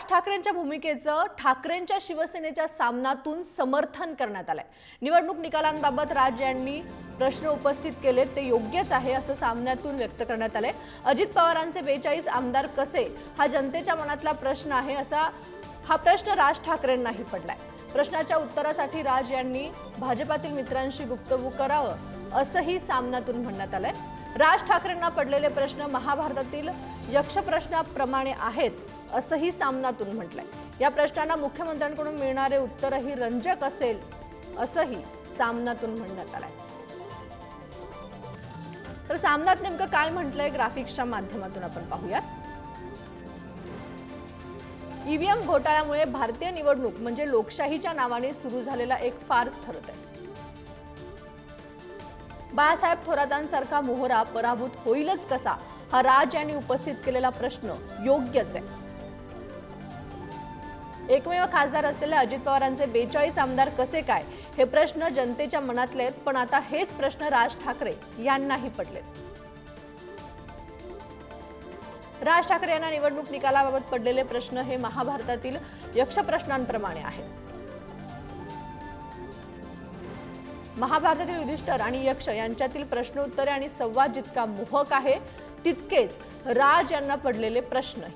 राज ठाकरेंच्या भूमिकेचं ठाकरेंच्या शिवसेनेच्या सामनातून समर्थन करण्यात आलंय. निवडणूक निकालांबाबत राज यांनी प्रश्न उपस्थित केले ते योग्यच आहे असं सामन्यातून व्यक्त करण्यात आलंय. अजित पवारांचे बेचाळीस आमदार कसे? हा जनतेच्या मनातला प्रश्न आहे असा हा प्रश्न राज ठाकरेंनाही पडलाय. प्रश्नाच्या उत्तरासाठी राज यांनी भाजपातील मित्रांशी गुप्तगू करावं असंही सामन्यातून म्हणण्यात आलंय. राज ठाकरेंना पडलेले प्रश्न महाभारतातील यक्षप्रश्नाप्रमाणे आहेत असंही सामनातून म्हटलंय. या प्रश्नांना मुख्यमंत्र्यांकडून मिळणारे उत्तरही रंजक असेल असंही सामनातून म्हणण्यात आलंय. तर सामन्यात नेमकं काय म्हटलंय ग्राफिक्सच्या माध्यमातून आपण पाहूयात. ईव्हीएम घोटाळ्यामुळे भारतीय निवडणूक म्हणजे लोकशाहीच्या नावाने सुरू झालेला एक फार्स ठरत आहे बाळासाहेब थोरातांसारखा मोहरा पराभूत होईलच कसा? हा राज यांनी उपस्थित केलेला प्रश्न योग्यच आहे. एकमेव खासदार असलेल्या अजित पवारांचे बेचाळीस आमदार कसे काय? हे प्रश्न जनतेच्या मनातले आहेत पण आता हेच प्रश्न राज ठाकरे यांनाही पडलेत. राज ठाकरे यांना निवडणूक निकालाबाबत पडलेले प्रश्न हे महाभारतातील यक्ष प्रश्नांप्रमाणे आहेत. महाभारतातील युधिष्ठर आणि यक्ष यांच्यातील प्रश्नोत्तरे आणि संवाद जितका मोहक आहे तितकेच राज यांना पडलेले प्रश्न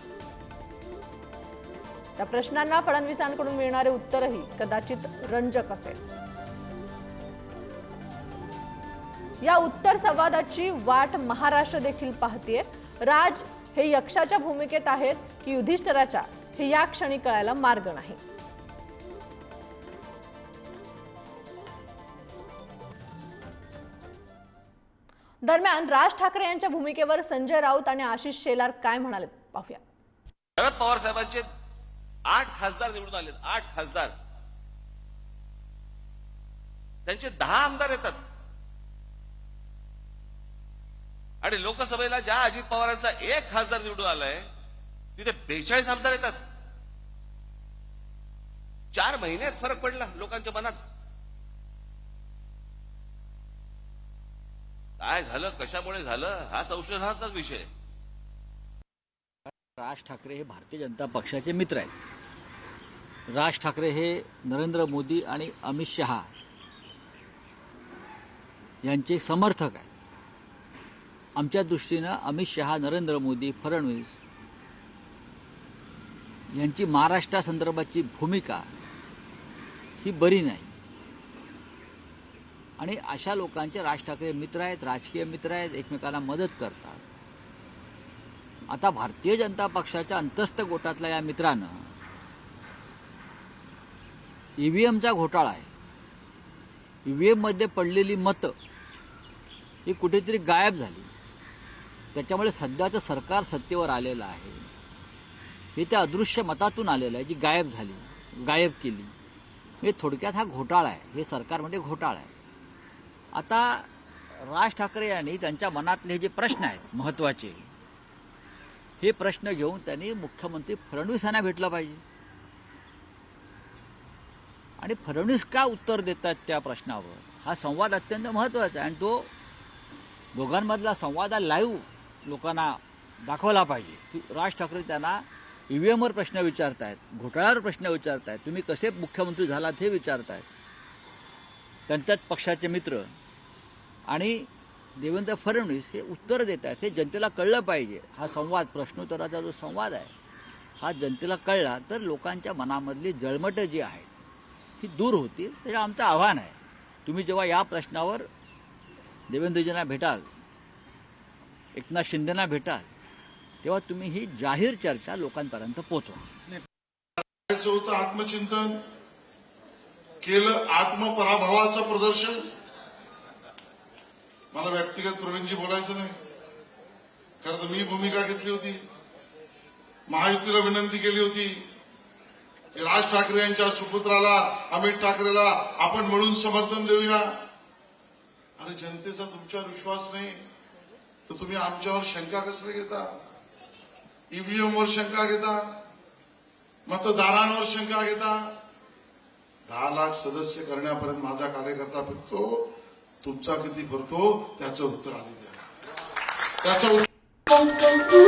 त्या प्रश्नांना फडणवीसांकडून मिळणारे उत्तरही कदाचित रंजक असेल. या उत्तर संवादाची वाट महाराष्ट्र देखील पाहतीये. राज हे यक्षाच्या भूमिकेत आहेत की युधिष्ठराच्या हे या क्षणी कळायला मार्ग नाही. दरम्यान राज ठाकरे यांच्या भूमिकेवर संजय राऊत आणि आशिष शेलार काय म्हणाले? पाहूया. शरद पवार साहेबांचे आठ खासदार निवडून आले आठ खासदार. त्यांचे दहा आमदार येतात. आणि लोकसभेला ज्या अजित पवारांचा एक खासदार निवडून आलाय तिथे बेचाळीस आमदार येतात. चार महिन्यात फरक पडला लोकांच्या मनात. काय झालं? कशामुळे झालं? हा संशोधनाचाच विषय. राज ठाकरे हे भारतीय जनता पक्षाचे मित्र आहेत. राज ठाकरे हे नरेंद्र मोदी आणि अमित शहा यांचे समर्थक आहेत. आमच्या दृष्टीनं अमित शहा नरेंद्र मोदी फडणवीस यांची महाराष्ट्रासंदर्भाची भूमिका ही बरी नाही. आणि अशा लोकांचे राज ठाकरे मित्र आहेत राजकीय मित्र आहेत एकमेकांना मदत करतात. आता भारतीय जनता पक्षाच्या अंतस्थ गोटातल्या या मित्रानं ईव्हीएमचा घोटाळा आहे. ईव्हीएममध्ये पडलेली मतं ही कुठेतरी गायब झाली. त्याच्यामुळे सध्याचं सरकार सत्तेवर आलेलं आहे. हे त्या अदृश्य मतातून आलेलं आहे जी गायब झाली गायब केली. हे थोडक्यात हा घोटाळा आहे. हे सरकार म्हणजे घोटाळा आहे. आता राज ठाकरे यांनी त्यांच्या मनातले जे प्रश्न आहेत महत्त्वाचे हे प्रश्न घेऊन त्यांनी मुख्यमंत्री फडणवीस यांना भेटला पाहिजे. आणि फडणवीस का उत्तर देतात त्या प्रश्नावर? हा संवाद अत्यंत महत्त्वाचा आहे आणि तो दोघांमधला संवाद हा लाईव्ह लोकांना दाखवला पाहिजे. की राज ठाकरे त्यांना ईव्हीएमवर प्रश्न विचारतायत घोटाळ्यावर प्रश्न विचारतायत तुम्ही कसे मुख्यमंत्री झालात हे विचारतायत. त्यांच्याच पक्षाचे मित्र आणि देवेंद्र फडणवीस हे उत्तर देत आहेत हे जनतेला कळलं पाहिजे. हा संवाद प्रश्नोत्तराचा जो संवाद आहे हा जनतेला कळला तर लोकांच्या मनामधली जळमटं जी आहेत ही दूर होतील. त्याचं आमचं आव्हान आहे. तुम्ही जेव्हा या प्रश्नावर देवेंद्रजींना भेटाल एकनाथ शिंदेना भेटाल तेव्हा तुम्ही ही जाहीर चर्चा लोकांपर्यंत पोचवा होतं आत्मचिंतन केलं आत्मपराभवाचं प्रदर्शन मला व्यक्तिगत प्रवीणजी बोलायचं नाही. खरं तर मी भूमिका घेतली होती. महायुतीला विनंती केली होती. की राज ठाकरे यांच्या सुपुत्राला अमित ठाकरेला आपण मिळून समर्थन देऊया. अरे जनतेचा तुमच्यावर विश्वास नाही तर तुम्ही आमच्यावर शंका कसले घेता? ईव्हीएमवर शंका घेता? मतदारांवर शंका घेता? दहा लाख सदस्य करण्यापर्यंत माझा कार्यकर्ता फिरतो. तुमचा किती भरतो त्याचं उत्तर आधी द्या त्याचं उत्तर